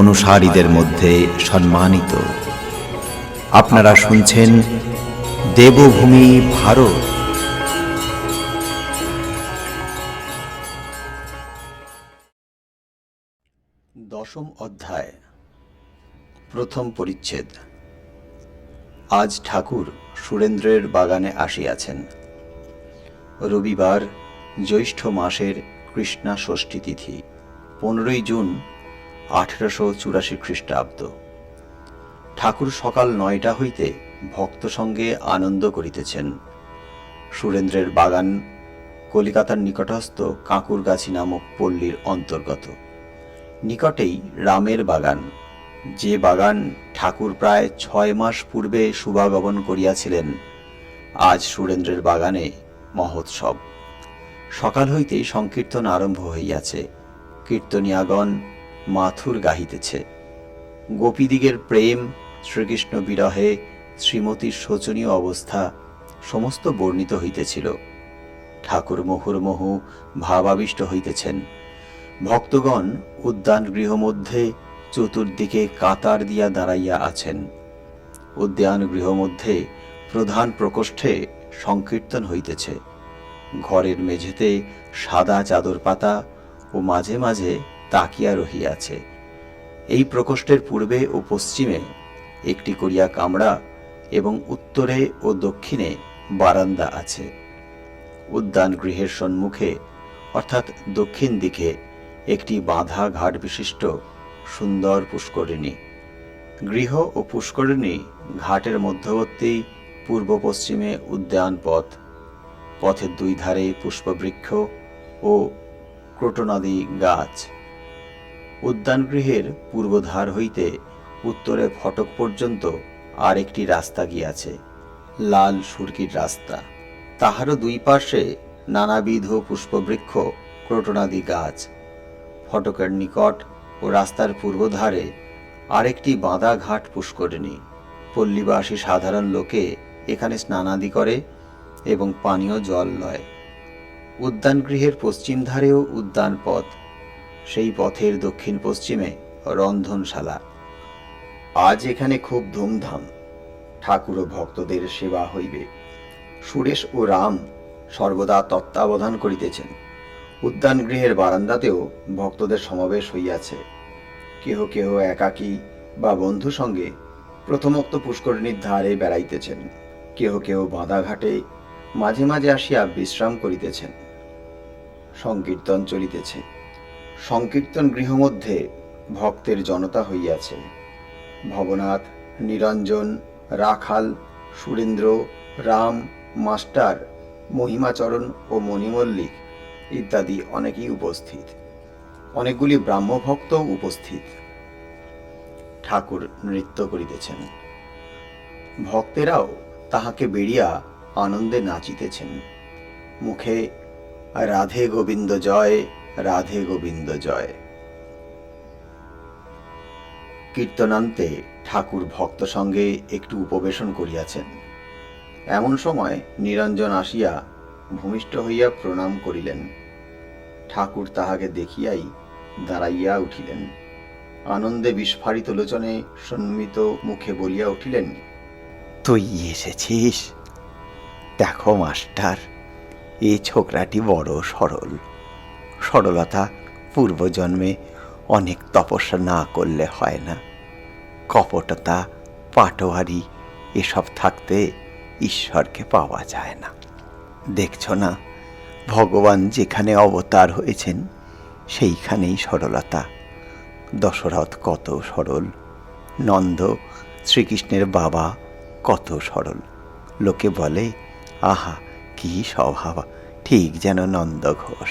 অনুসারীদের মধ্যে সম্মানিত। আপনারা শুনছেন দেবভূমি ভারত। দশম অধ্যায়, প্রথম পরিচ্ছেদ। আজ ঠাকুর সুরেন্দ্রের বাগানে আসিয়াছেন। রবিবার জ্যৈষ্ঠ মাসের কৃষ্ণা ষষ্ঠী তিথি, পনেরোই জুন আঠেরোশো চুরাশি খ্রিস্টাব্দ। ঠাকুর সকাল নয়টা হইতে ভক্ত সঙ্গে আনন্দ করিতেছেন। সুরেন্দ্রের বাগান, কলিকাতার নিকটস্থ কাঁকুরগাছি নামক পল্লীর অন্তর্গত। নিকটেই রামের বাগান, যে বাগান ঠাকুর প্রায় ছয় মাস পূর্বে শুভাগমন করিয়াছিলেন, আজ সুরেন্দ্রের বাগানে মহোৎসব। সকাল হইতেই সংকীর্তন আরম্ভ হইয়াছে। কীর্তনিয়াগণ মাথুর গাহিতেছে। গোপীদিগের প্রেম, শ্রীকৃষ্ণ বিরহে, শ্রীমতীর শোচনীয় অবস্থা সমস্ত বর্ণিত হইতেছিল। ঠাকুর মুহুর্মুহু ভাবাবিষ্ট হইতেছেন। ভক্তগণ উদ্যান গৃহমধ্যে চতুর্দিকে কাতার দিয়া দাঁড়াইয়া আছেন। উদ্যান গৃহমধ্যে প্রধান প্রকোষ্ঠে সংকীর্তন হইতেছে। ঘরের মেঝেতে সাদা চাদর পাতা ও মাঝে মাঝে তাকিয়া রহিয়াছে। এই প্রকোষ্ঠের পূর্বে ও পশ্চিমে একটি করিয়া কামড়া এবং উত্তরে ও দক্ষিণে বারান্দা আছে। উদ্যান গৃহের সম্মুখে, অর্থাৎ দক্ষিণ দিকে, একটি বাঁধা ঘাট বিশিষ্ট সুন্দর পুষ্করিণী। গৃহ ও পুষ্করিণী ঘাটের মধ্যবর্তী পূর্ব পশ্চিমে উদ্যান পথ। পথের দুই ধারে পুষ্পবৃক্ষ ও ক্রোটনাদি গাছ। উদ্যানগৃহের পূর্বধার হইতে উত্তরে ফটক পর্যন্ত আর একটি রাস্তা গিয়াছে, লাল সুরকির রাস্তা। তাহারও দুই পাশে নানাবিধ পুষ্পবৃক্ষ, ক্রোটনাদি গাছ। ফটকের নিকট ও রাস্তার পূর্বধারে আরেকটি বাঁধা ঘাট পুষ্করিণী। পল্লীবাসী সাধারণ লোকে এখানে স্নানাদি করে এবং পানীয় জল লয়। উদ্যানগৃহের পশ্চিম ধারেও উদ্যান পথ সেই পথের দক্ষিণ পশ্চিমে রন্ধনশালা। আজ এখানে খুব ধুমধাম। ঠাকুর ও ভক্তদের সেবা হইবে। সুরেশ ও রাম সর্বদা তত্ত্বাবধান করিতেছেন। উদ্যান গৃহের বারান্দাতেও ভক্তদের সমাবেশ হইয়াছে। কেহ কেহ একাকী বা বন্ধু সঙ্গে প্রথমোক্ত পুষ্করিণীর ধারে বেড়াইতেছেন। কেহ কেহ বাঁধাঘাটে মাঝে মাঝে আসিয়া বিশ্রাম করিতেছেন। সংকীর্তন চলিতেছে। সংকীর্তন গৃহমধ্যে ভক্তের জনতা হইয়াছে। ভবনাথ নিরঞ্জন, রাখাল, সুরেন্দ্র, রাম, মাস্টার, মহিমাচরণ ও মণিমল্লিক ইত্যাদি অনেকেই উপস্থিত। অনেকগুলি ব্রাহ্মভক্ত উপস্থিত। ঠাকুর নৃত্য করিতেছেন। ভক্তেরাও তাহাকে বেরিয়া আনন্দে নাচিতেছেন। মুখে, রাধে গোবিন্দ, জয়! রাধে গোবিন্দ জয়। কীর্তনান্তে ঠাকুর ভক্ত সঙ্গে একটু উপবেশন করিয়াছেন। এমন সময় নিরঞ্জন আসিয়া ভূমিষ্ঠ হইয়া প্রণাম করিলেন। ঠাকুর তাহাকে দেখিয়াই দাঁড়াইয়া উঠিলেন। আনন্দে বিস্ফারিত লোচনে সন্মিত মুখে বলিয়া উঠিলেন, তুই এসেছিস? দেখো মাস্টার এই ছোকরাটি বড় সরল। সরলতা পূর্বজন্মে অনেক তপস্যা না করলে হয় না। কপটতা, পাটোয়ারি এসব থাকতে ঈশ্বরকে পাওয়া যায় না। দেখছ না, ভগবান যেখানে অবতার হয়েছেন, সেইখানেই সরলতা দশরথ কত সরল, নন্দ শ্রীকৃষ্ণের বাবা কত সরল। লোকে বলে, আহা, কি স্বভাব, ঠিক যেন নন্দ ঘোষ।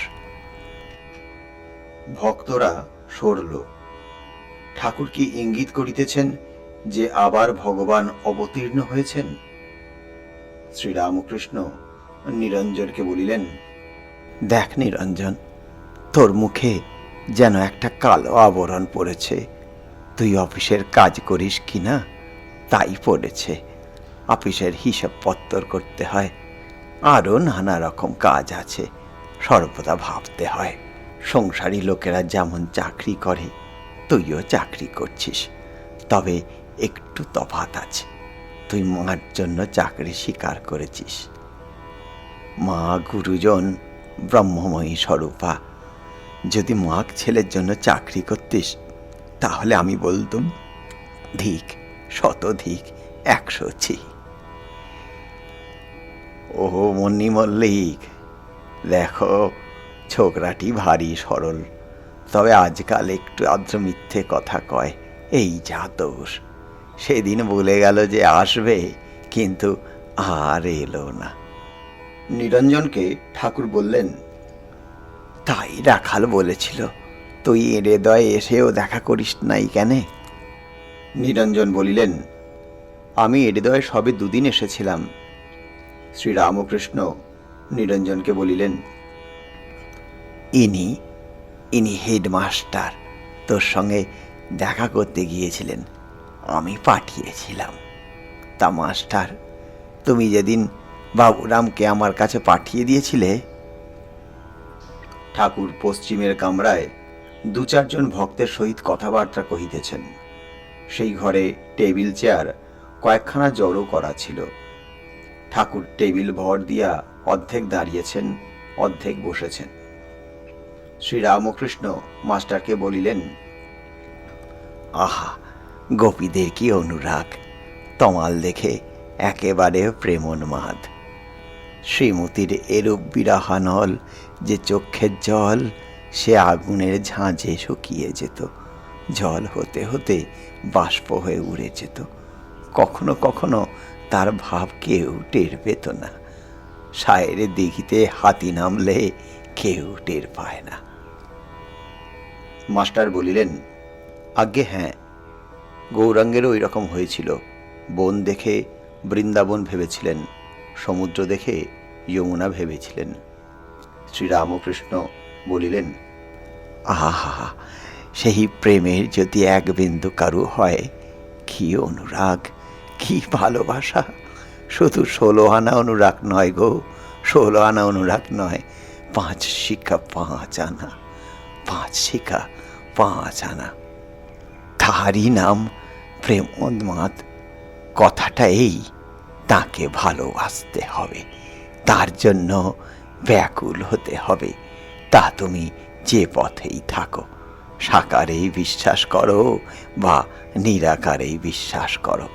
ভক্তরা সরল। ঠাকুর কি ইঙ্গিত করিতেছেন যে আবার ভগবান অবতীর্ণ হয়েছেন? শ্রীরামকৃষ্ণ নিরঞ্জনকে বলিলেন, দেখ নিরঞ্জন, তোর মুখে যেন একটা কালো আবরণ পড়েছে। তুই অফিসের কাজ করিস কি না, তাই পড়েছে। অফিসের হিসাব পত্তর করতে হয়, আরও নানা রকম কাজ আছে, সর্বদা ভাবতে হয়। সংসারী লোকেরা যেমন চাকরি করে, তুইও চাকরি করছিস। তবে একটু তফাত আছে। তুই মার জন্য চাকরি স্বীকার করেছিস। মা গুরুজন ব্রহ্মময়ী স্বরূপা, যদি মাক ছেলের জন্য চাকরি করতিস, তাহলে আমি বলতুম, ধিক শতধিক একশো ছি। ও মন্নি মল্লিক দেখো ছোকরাটি ভারী সরল। তবে আজকাল একটু আদ্র মিথ্যে কথা কয়, এই যা দোষ সেদিন বলে গেল যে আসবে, কিন্তু আর এলো না। নিরঞ্জনকে ঠাকুর বললেন, তাই রাখাল বলেছিল, তুই হৃদয়ে এসেও দেখা করিস নাই কেন? নিরঞ্জন বলিলেন, আমি হৃদয়ে সবে দুদিন এসেছিলাম। শ্রীরামকৃষ্ণ নিরঞ্জনকে বলিলেন ইনি ইনি হেডমাস্টার, তোর সঙ্গে দেখা করতে গিয়েছিলেন, আমি পাঠিয়েছিলাম। তা মাস্টার, তুমি যেদিন বাবুরামকে আমার কাছে পাঠিয়ে দিয়েছিলে, ঠাকুর পশ্চিমের কামরায় দু চারজন ভক্তের সহিত কথাবার্তা কহিতেছেন। সেই ঘরে টেবিল চেয়ার কয়েকখানা জড়ো করা ছিল। ঠাকুর টেবিল ভর দিয়া অর্ধেক দাঁড়িয়েছেন, অর্ধেক বসেছেন। শ্রীরামকৃষ্ণ মাস্টারকে বলিলেন, আহা, গোপীদের কি অনুরাগ? তমাল দেখে একেবারে প্রেমোন্মাদ। শ্রীমতীর এরূপ বিরাহানল যে চক্ষের জল, সে আগুনের ঝাঁঝে শুকিয়ে যেত। জল হতে হতে বাষ্প হয়ে উড়ে যেত। কখনো কখনো তার ভাব কেউ টের পেত না। সায়ের দিঘিতে হাতি নামলে কেউ টের পায় না। মাস্টার বলিলেন, আজ্ঞে হ্যাঁ গৌরাঙ্গেরও ওই রকম হয়েছিল। বন দেখে বৃন্দাবন ভেবেছিলেন, সমুদ্র দেখে যমুনা ভেবেছিলেন। শ্রীরামকৃষ্ণ বলিলেন, আহা সেই প্রেমের যদি এক বিন্দু কারু হয়, কি অনুরাগ, কি ভালোবাসা! শুধু ষোলো আনা অনুরাগ নয় গো, ষোলো আনা অনুরাগ নয়, পাঁচ শিখা, পাঁচ আনা, পাঁচ শিক্ষা পাঁচ আনা তাহারই নাম প্রেম উন্মাদ কথাটা এই, তাকে ভালোবাসতে হবে। তার জন্য ব্যাকুল হতে হবে। তা তুমি যে পথেই থাকো, সাকারেই বিশ্বাস করো বা নিরাকারেই বিশ্বাস করো।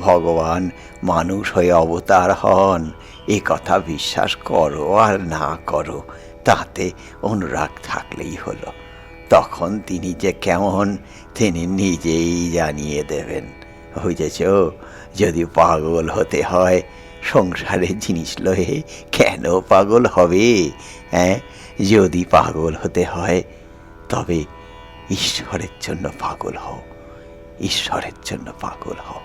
ভগবান মানুষ হয়ে অবতার হন, এ কথা বিশ্বাস করো আর না করো, তাতে অনুরাগ থাকলেই হলো। তখন তিনি যে কেমন, তিনি নিজেই জানিয়ে দেবেন। বুঝেছ? যদি পাগল হতে হয় সংসারের জিনিস লয়ে কেন পাগল হবে? হ্যাঁ যদি পাগল হতে হয়, তবে ঈশ্বরের জন্য পাগল হও। ঈশ্বরের জন্য পাগল হও।